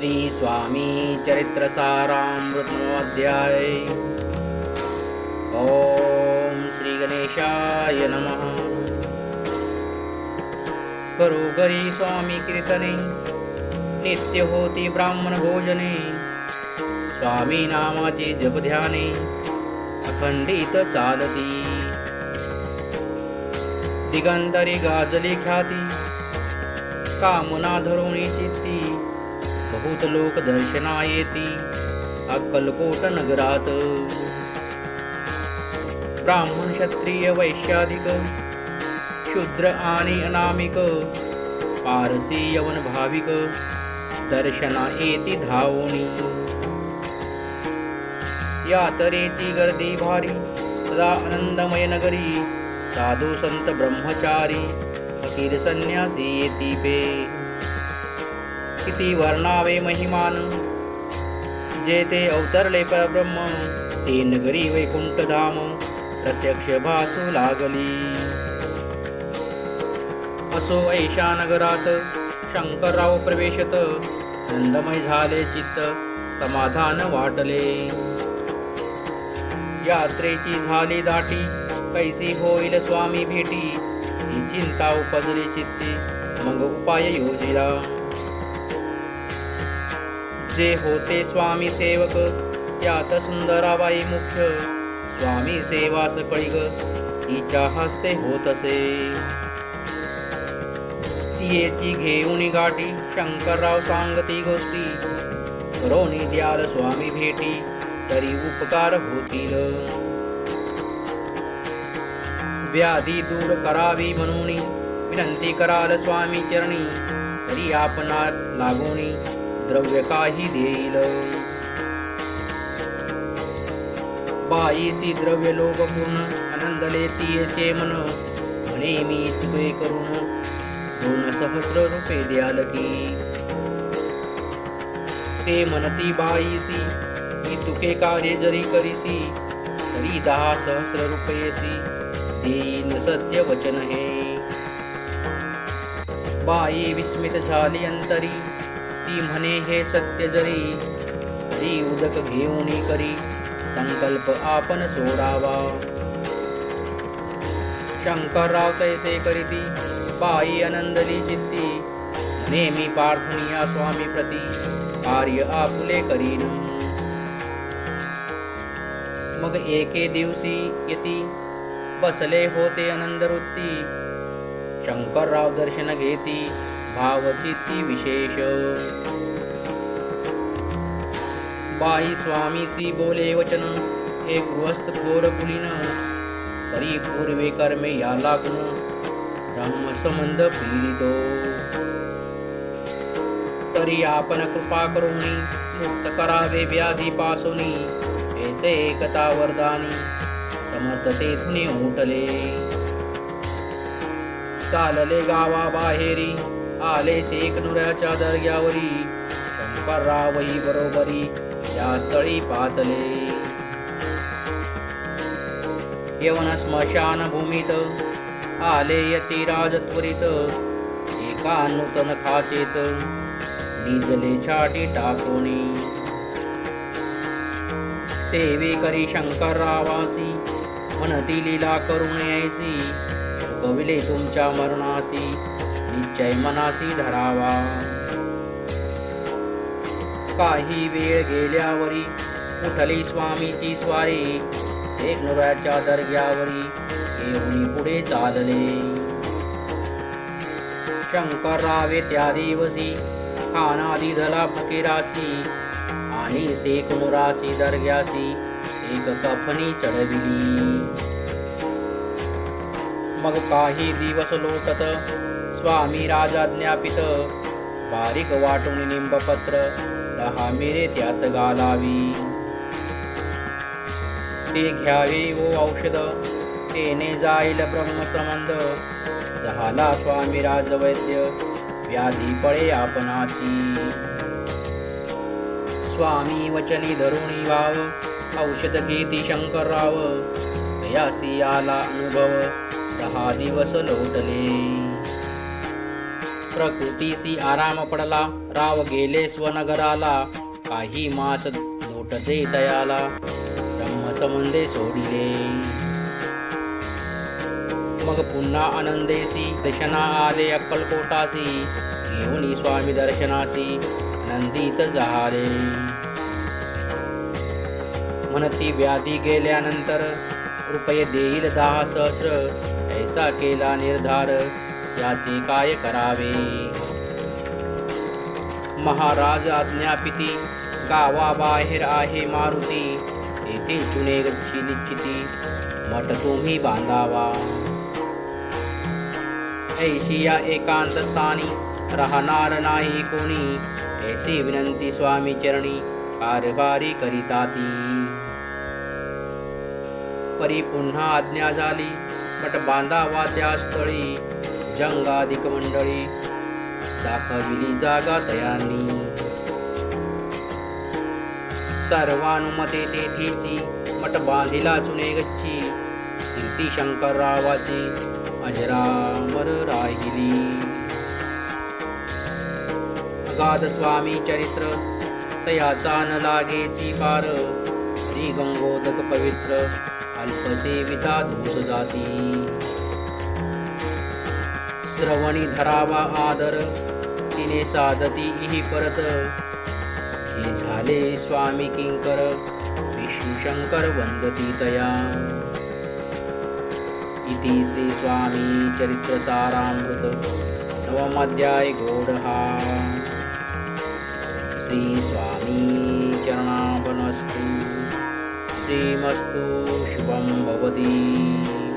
श्री स्वामी चरित्र सारामृतमोऽध्याय ॐ श्री गणेशाय नमः घरोघरी स्वामी कीर्तने नित्य होती ब्राह्मण भोजने स्वामी नामाचे जप ध्याने अखंडित चालती। दिगंतरी गाजली ख्याती कामुना धरुणी चित्ती बहुत लोक दर्शना येती अक्कलकोट नगरात. ब्राह्मण क्षत्रिय वैश्याधिक शूद्र आणि अनामिक पारसी यवन भाविक दर्शना येती धावणी यातरेची गर्दी भारी सदा आनंदमय नगरी साधू संत ब्रह्मचारी फकीर संन्यासी येती पे. किती वर्णावे महिमान. जेथे अवतरले परब्रह्म ते नगरी वैकुंठ धाम प्रत्यक्ष भासू लागली. असो ऐशा नगरात शंकरराव प्रवेशत आनंदमय झाले चित्त समाधान वाटले. यात्रेची झाली दाटी कैसी होईल स्वामी भेटी ही चिंता उपजली चित्ती मग उपाय योजिला. जे होते स्वामी सेवक यात सुंदराबाई मुख्य स्वामी सेवास कळीग तिच्या हस्ते होत असे. तियेची घेऊन गाठी शंकरराव सांगती गोष्टी. करोनी द्याल स्वामी भेटी तरी उपकार होतील. व्याधी दूर करावी म्हणून विनंती कराल स्वामी चरणी तरी आपणा लागोणी द्रव्य काही देईल. बाईसी द्रव्य लोभ गुण आनंद लेतीचे मन म्हणे मी तुझे करुण. दोन सहस्र रुपये द्याल की. ते म्हणती बाईसी मी तुके कार्य जरी करीसी तरी दहा सहस्र रुपयेसी देईन सत्य वचन हे. बाई विस्मित झाली अंतरी ती म्हणे हे सत्य जरी ती उदक घेऊन करी. संकल्प आपण सोडावा. शंकरराव तैसे करीती बाई आनंदली चित्ती. नेहमी प्रार्थनिया स्वामी प्रती कार्य आपुले करीन. मग एके दिवशी येती बसले होते आनंदवृत्ती. शंकरराव दर्शन घेती भावचित्ती विशेष. बाई स्वामीसी बोले वचन. हे गृहस्थ थोर पुलिन परी पूर्वे कर्मे या लागून ब्रह्म संबंध पीडितो. तरी आपण कृपा करुणी मुक्त करावे व्याधी पासोनी. ऐसे एकता वरदानी समर्थ तेथुने उठले. चालले गावा बाहेरी आले शेख नुऱ्याच्या दर्ग्यावरी. शंकररावही बरोबरी या स्थळी पातले. यवन स्मशान भूमीत आले यती राज त्वरित एका नूतन खाचेत निजले छाटी टाकोणी सेवे करी शंकररावासी म्हणती लीला करुण ऐसी कविले तुमच्या मरणासी निश्चय मनासी धरावा. काही वेळ गेल्यावरी उठली स्वामीची स्वारी. शेखनुराच्या दर्ग्यावरी येऊन पुढे चालले. शंकररावे त्या दिवशी खानादी झाला फकीरासी आणि शेखनुरासी दर्ग्यासी एक कफनी चढविली. मग काही दिवस लोटत स्वामी राजाज्ञापित बारीक वाटून निंबपत्र दहा मिरे त्यात घालावी ते घ्यावे वो औषध तेने जाईल ब्रह्मसंबंध झाला स्वामी राजवैद्य व्याधी पळे आपणाची। स्वामी वचनी धरुणी वाव औषध घेती शंकरराव। भयासी आला अनुभव दहा दिवस लोटले। प्रकृतीसी आराम पडला राव गेले स्वनगराला. काही मास लोटते दयाला. ब्रह्मसंबंधे सोडिले. मग पुन्हा आनंदेसी दर्शना आले अक्कलकोटासी. घेऊन स्वामी दर्शनासी आनंदित झाले म्हणती व्याधी गेल्यानंतर रुपये देईल दहा सहस्र ऐसा केला निर्धार. याचे काय करावे? महाराज आज्ञापिती गावाबाहेर आहे मारुती. येथे चुने गच्छी निश्चिती मठ तुम्ही बांधावा. ऐशी या एकांत स्थानी राहणार नाही कोणी. ऐसी विनंती स्वामी चरणी कारभारी करिता ती परी पुन्हा आज्ञा झाली मठ बांधावा त्या स्थळी. भुजंगाधिक मंडळी दाखविली जागा तयांनी सर्वानुमते तेथेची मठ बांधिला चुने गच्ची कीर्ती शंकररावाची अजरामर राहिली. अगाध स्वामी चरित्र तयाचा न लागेची पार. श्री गंगोदक पवित्र अल्पसेविता दूत जाती. श्रवणी धरावा आदर. तिने साधती इही परत. हे झाले स्वामी किंकर. विष्णू शंकर वंदती तया. इति श्री स्वामी चरित्र सारामृत. नवमाध्याय गोडहा श्री स्वामी चरणापनस्तु श्रीमस्तु शुभं भवति.